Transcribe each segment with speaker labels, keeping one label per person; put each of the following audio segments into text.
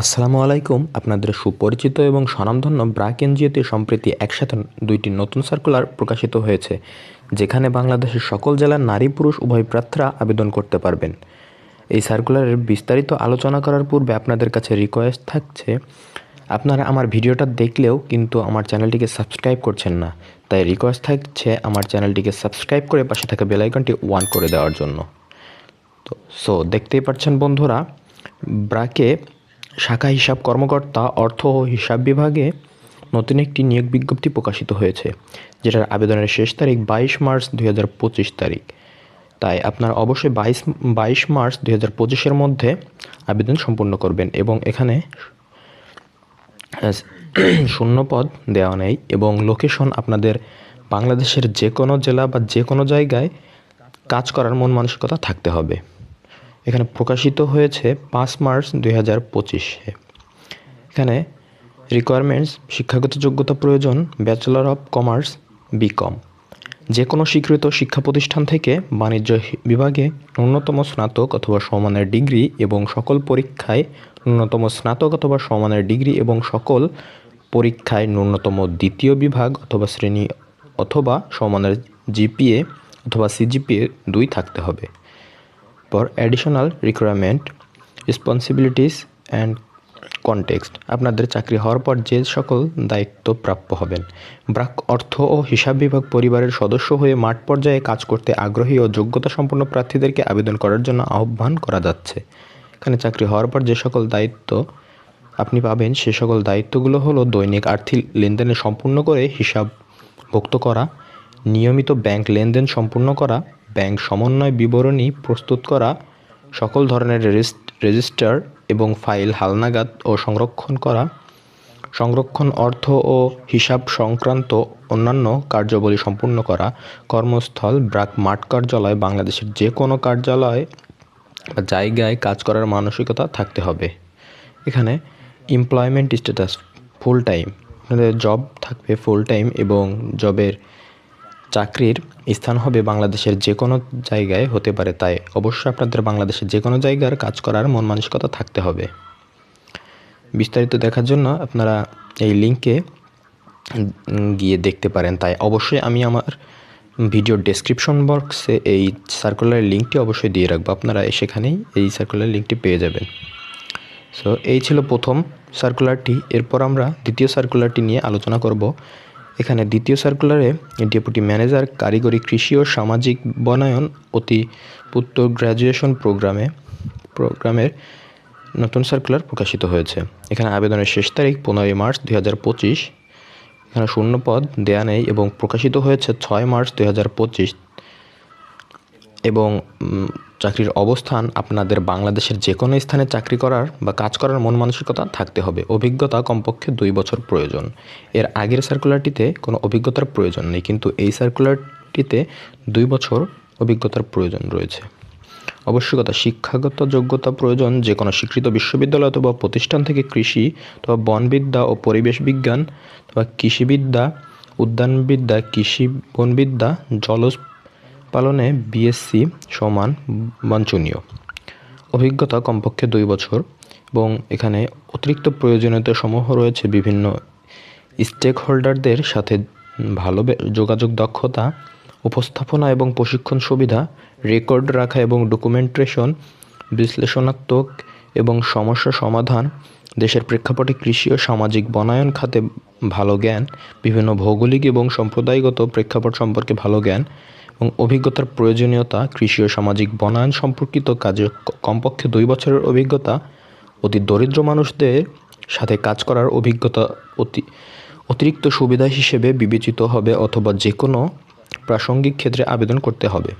Speaker 1: আসসালামু আলাইকুম। আপনাদের সুপরিচিত এবং স্বনামধন্য ব্রাক এনজিওতে সম্প্রতি একসাথে দুইটি নতুন সার্কুলার প্রকাশিত হয়েছে, যেখানে বাংলাদেশের সকল জেলার নারী পুরুষ উভয় প্রার্থীরা আবেদন করতে পারবেন। এই সার্কুলারের বিস্তারিত আলোচনা করার পূর্বে আপনাদের কাছে রিকোয়েস্ট থাকছে, আপনারা আমার ভিডিওটা দেখলেও কিন্তু আমার চ্যানেলটিকে সাবস্ক্রাইব করছেন না। তাই রিকোয়েস্ট থাকছে আমার চ্যানেলটিকে সাবস্ক্রাইব করে পাশে থাকা বেলাইকনটি ওয়ান করে দেওয়ার জন্য। তো সো দেখতেই পাচ্ছেন বন্ধুরা ব্রাকে শাখা হিসাব কর্মকর্তা অর্থ ও হিসাব বিভাগে নতুন একটি নিয়োগ বিজ্ঞপ্তি প্রকাশিত হয়েছে, যেটার আবেদনের শেষ তারিখ বাইশ মার্চ দুই হাজার পঁচিশ তারিখ। তাই আপনার অবশ্যই বাইশ বাইশ মার্চ দুই হাজার পঁচিশের মধ্যে আবেদন সম্পূর্ণ করবেন এবং এখানে শূন্য পদ দেওয়া নেই এবং লোকেশন আপনাদের বাংলাদেশের যে কোনো জেলা বা যে কোনো জায়গায় কাজ করার মন মানসিকতা থাকতে হবে। এখানে প্রকাশিত হয়েছে পাঁচ মার্চ দুই হাজার পঁচিশে। এখানে রিকোয়ারমেন্টস শিক্ষাগত যোগ্যতা প্রয়োজন ব্যাচেলর অফ কমার্স বিকম যে কোনো স্বীকৃত শিক্ষা প্রতিষ্ঠান থেকে বাণিজ্য বিভাগে ন্যূনতম স্নাতক অথবা সমানের ডিগ্রি এবং সকল পরীক্ষায় ন্যূনতম স্নাতক অথবা সমানের ডিগ্রি এবং সকল পরীক্ষায় ন্যূনতম দ্বিতীয় বিভাগ অথবা শ্রেণি অথবা সমানের জিপিএ অথবা সিজিপিএ দুই থাকতে হবে। পর additional requirement responsibilities and context আপনাদের চাকরি হওয়ার পর যে সকল দায়িত্ব প্রাপ্য হবেন। ব্রাক অর্থ ও হিসাব বিভাগ পরিবারের সদস্য হয়ে মাঠ পর্যায়ে কাজ করতে আগ্রহী ও যোগ্যতা সম্পন্ন প্রার্থীদেরকে আবেদন করার জন্য আহ্বান করা যাচ্ছে। এখানে চাকরি হওয়ার পর যে সকল দায়িত্ব আপনি পাবেন, সে সকল দায়িত্বগুলো হলো দৈনিক আর্থিক লেনদেনে সম্পূর্ণ করে হিসাব হিসাবভুক্ত করা, নিয়মিত ব্যাংক লেনদেন সম্পূর্ণ করা ব্যাংক সমন্বয় বিবরণী প্রস্তুত করা, সকল ধরনের রেজিস- রেজিস্টার এবং ফাইল হালনাগাদ ও সংরক্ষণ করা, সংরক্ষণ অর্থ ও হিসাব সংক্রান্ত অন্যান্য কার্যাবলী সম্পূর্ণ করা, কর্মস্থল ব্রাক মাঠ কার্যালয় বাংলাদেশের যে কোনো কার্যালয় বা জায়গায় কাজ করার মানসিকতা থাকতে হবে। এখানে employment status full time job থাকবে ফুল টাইম এবং জবের চাকরির স্থান হবে বাংলাদেশের যে কোনো জায়গায় হতে পারে, তাই অবশ্যই আপনাদের বাংলাদেশের যে কোনো জায়গার কাজ করার মন মানসিকতা থাকতে হবে। বিস্তারিত দেখার জন্য আপনারা এই লিঙ্কে গিয়ে দেখতে পারেন, তাই অবশ্যই আমি আমার ভিডিও ডেসক্রিপশন বক্সে এই সার্কুলার লিঙ্কটি অবশ্যই দিয়ে রাখব, আপনারা সেখানেই এই সার্কুলার লিঙ্কটি পেয়ে যাবেন। সো এই ছিল প্রথম সার্কুলারটি এরপর আমরা দ্বিতীয় সার্কুলারটি নিয়ে আলোচনা করব। এখানে দ্বিতীয় সার্কুলারে ডেপুটি ম্যানেজার কারিগরি কৃষি ও সামাজিক বনায়ন অতি পুত্র গ্র্যাজুয়েশন প্রোগ্রামে প্রোগ্রামের নতুন সার্কুলার প্রকাশিত হয়েছে। এখানে আবেদনের শেষ তারিখ পনেরোই মার্চ দুই হাজার পঁচিশ। এখানে শূন্য পদ দেয়া নেই এবং প্রকাশিত হয়েছে ছয় মার্চ দুই হাজার পঁচিশ। এবং চাকরির অবস্থান, আপনাদের বাংলাদেশের যে কোনো স্থানে চাকরি করার বা কাজ করার মন মানসিকতা থাকতে হবে। অভিজ্ঞতা কমপক্ষে দুই বছর প্রয়োজন। এর আগের সার্কুলারটিতে কোনো অভিজ্ঞতার প্রয়োজন নেই, কিন্তু এই সার্কুলারটিতে দুই বছর অভিজ্ঞতার প্রয়োজন রয়েছে। অবশ্যই কথা, শিক্ষাগত যোগ্যতা প্রয়োজন যে কোনো স্বীকৃত বিশ্ববিদ্যালয় অথবা প্রতিষ্ঠান থেকে কৃষি অথবা বনবিদ্যা ও পরিবেশ বিজ্ঞান অথবা কৃষিবিদ্যা, উদ্যানবিদ্যা, কৃষি বনবিদ্যা, জলজ পালনে বিএসসি সমান বাঞ্ছনীয়। অভিজ্ঞতা কমপক্ষে দুই বছর এবং এখানে অতিরিক্ত প্রয়োজনীয়তা সমূহ রয়েছে বিভিন্ন স্টেক হোল্ডারদের সাথে ভালো যোগাযোগ দক্ষতা, উপস্থাপনা এবং প্রশিক্ষণ সুবিধা, রেকর্ড রাখা এবং ডকুমেন্টেশন, বিশ্লেষণাত্মক এবং সমস্যা সমাধান, দেশের প্রেক্ষাপটে কৃষি ও সামাজিক বনায়ন খাতে ভালো জ্ঞান, বিভিন্ন ভৌগোলিক এবং সম্প্রদায়গত প্রেক্ষাপট সম্পর্কে ভালো জ্ঞান এবং অভিজ্ঞতার প্রয়োজনীয়তা, কৃষি ও সামাজিক বনায়ন সম্পর্কিত কাজে কমপক্ষে দুই বছরের অভিজ্ঞতা, অতি দরিদ্র মানুষদের সাথে কাজ করার অভিজ্ঞতা অতি অতিরিক্ত সুবিধা হিসেবে বিবেচিত হবে অথবা যে কোনো প্রাসঙ্গিক ক্ষেত্রে আবেদন করতে হবে।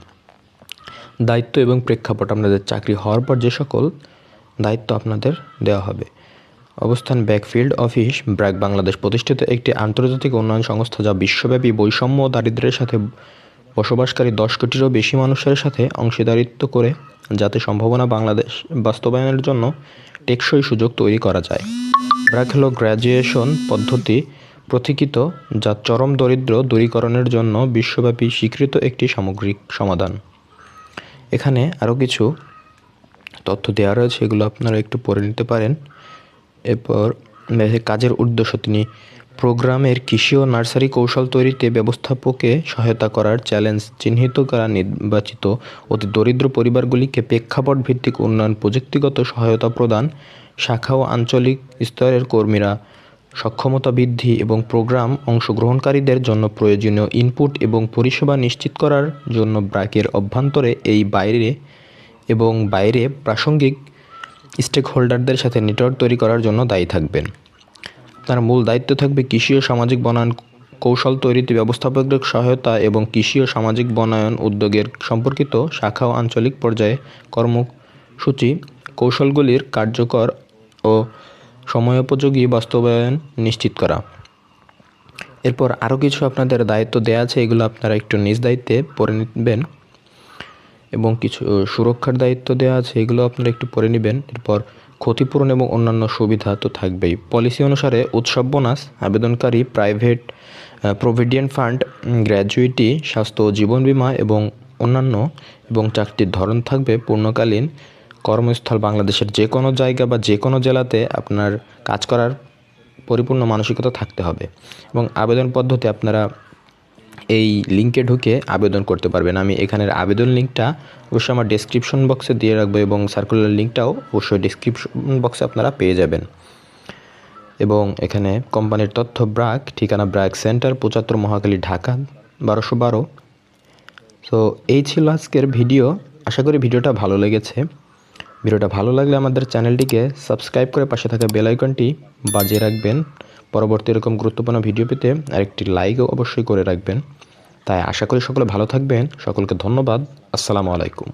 Speaker 1: দায়িত্ব এবং প্রেক্ষাপট আপনাদের চাকরি হওয়ার পর যে সকল দায়িত্ব আপনাদের দেওয়া হবে। অবস্থান ব্যাকফিল্ড অফিস, ব্র্যাক বাংলাদেশ প্রতিষ্ঠিত একটি আন্তর্জাতিক উন্নয়ন সংস্থা যা বিশ্বব্যাপী বৈষম্য ও দারিদ্র্যের সাথে বসবাসকারী দশ কোটিরও বেশি মানুষের সাথে অংশীদারিত্ব করে যাতে সম্ভাবনা বাংলাদেশ বাস্তবায়নের জন্য টেকসই সুযোগ তৈরি করা যায়। ব্র্যাক গ্র্যাজুয়েশন পদ্ধতি প্রতীকিত যা চরম দরিদ্র দূরীকরণের জন্য বিশ্বব্যাপী স্বীকৃত একটি সামগ্রিক সমাধান। এখানে আরও কিছু তথ্য দেওয়া রয়েছে, এগুলো আপনারা একটু পড়ে নিতে পারেন। এরপর, কাজের উদ্দেশ্য তিনি প্রোগ্রামের কৃষি ও নার্সারি কৌশল তৈরিতে ব্যবস্থাপকে সহায়তা করার চ্যালেঞ্জ চিহ্নিত করা নির্বাচিত অতি দরিদ্র পরিবারগুলিকে প্রেক্ষাপট ভিত্তিক উন্নয়ন প্রযুক্তিগত সহায়তা প্রদান শাখা ও আঞ্চলিক স্তরের কর্মীরা সক্ষমতা বৃদ্ধি এবং প্রোগ্রাম অংশগ্রহণকারীদের জন্য প্রয়োজনীয় ইনপুট এবং পরিষেবা নিশ্চিত করার জন্য ব্র্যাকের অভ্যন্তরে এই বাইরে এবং বাইরে প্রাসঙ্গিক স্টেক হোল্ডারদের সাথে নেটওয়ার্ক তৈরি করার জন্য দায়ী থাকবেন। তার মূল দায়িত্ব থাকবে কৃষি ও সামাজিক বনায়ন কৌশল তৈরিতে ব্যবস্থাপকদের সহায়তা এবং কৃষি ও সামাজিক বনায়ন উদ্যোগের সম্পর্কিত শাখা ও আঞ্চলিক পর্যায়ে কর্মসূচি। কৌশলগুলির কার্যকর ও সময়োপযোগী বাস্তবায়ন নিশ্চিত করা। এরপর আরও কিছু আপনাদের দায়িত্ব দেওয়া আছে, এগুলো আপনারা একটু নিজ দায়িত্বে পড়ে নেবেন এবং কিছু সুরক্ষার দায়িত্ব দেওয়া আছে, এগুলো আপনারা একটু পড়ে নেবেন। এরপর ক্ষতিপূরণ এবং অন্যান্য সুবিধা তো থাকবেই। পলিসি অনুসারে উৎসব বোনাস, আবেদনকারী, প্রাইভেট প্রভিডেন্ট ফান্ড গ্র্যাজুইটি স্বাস্থ্য ও জীবন বীমা এবং অন্যান্য এবং চাকরির ধরন থাকবে পূর্ণকালীন। কর্মস্থল বাংলাদেশের যে কোনো জায়গা বা যে কোনো জেলাতে আপনার কাজ করার পরিপূর্ণ মানসিকতা থাকতে হবে এবং আবেদন পদ্ধতি আপনারা এই লিঙ্কে ঢুকে আবেদন করতে পারবেন। আমি এখানের আবেদন লিঙ্কটা অবশ্যই আমার ডেসক্রিপশন বক্সে দিয়ে রাখব এবং সার্কুলার লিঙ্কটাও অবশ্যই ডেসক্রিপশন বক্সে আপনারা পেয়ে যাবেন। এবং এখানে কোম্পানির তথ্য ব্রাক, ঠিকানা ব্রাক সেন্টার, পঁচাত্তর মহাকালী ঢাকা, বারোশো বারো। তো এই ছিল আজকের ভিডিও। আশা করি ভিডিওটা ভালো লেগেছে। ভিডিওটা ভালো লাগলে আমাদের চ্যানেলটিকে সাবস্ক্রাইব করে পাশে থাকা বেল আইকনটি বাজিয়ে রাখবেন। পরবর্তী এরকম গুরুত্বপূর্ণ ভিডিও পেতে আরেকটি লাইকও অবশ্যই করে রাখবেন। তাই আশা করি সকলে ভালো থাকবেন। সকলকে ধন্যবাদ। আসসালামু আলাইকুম।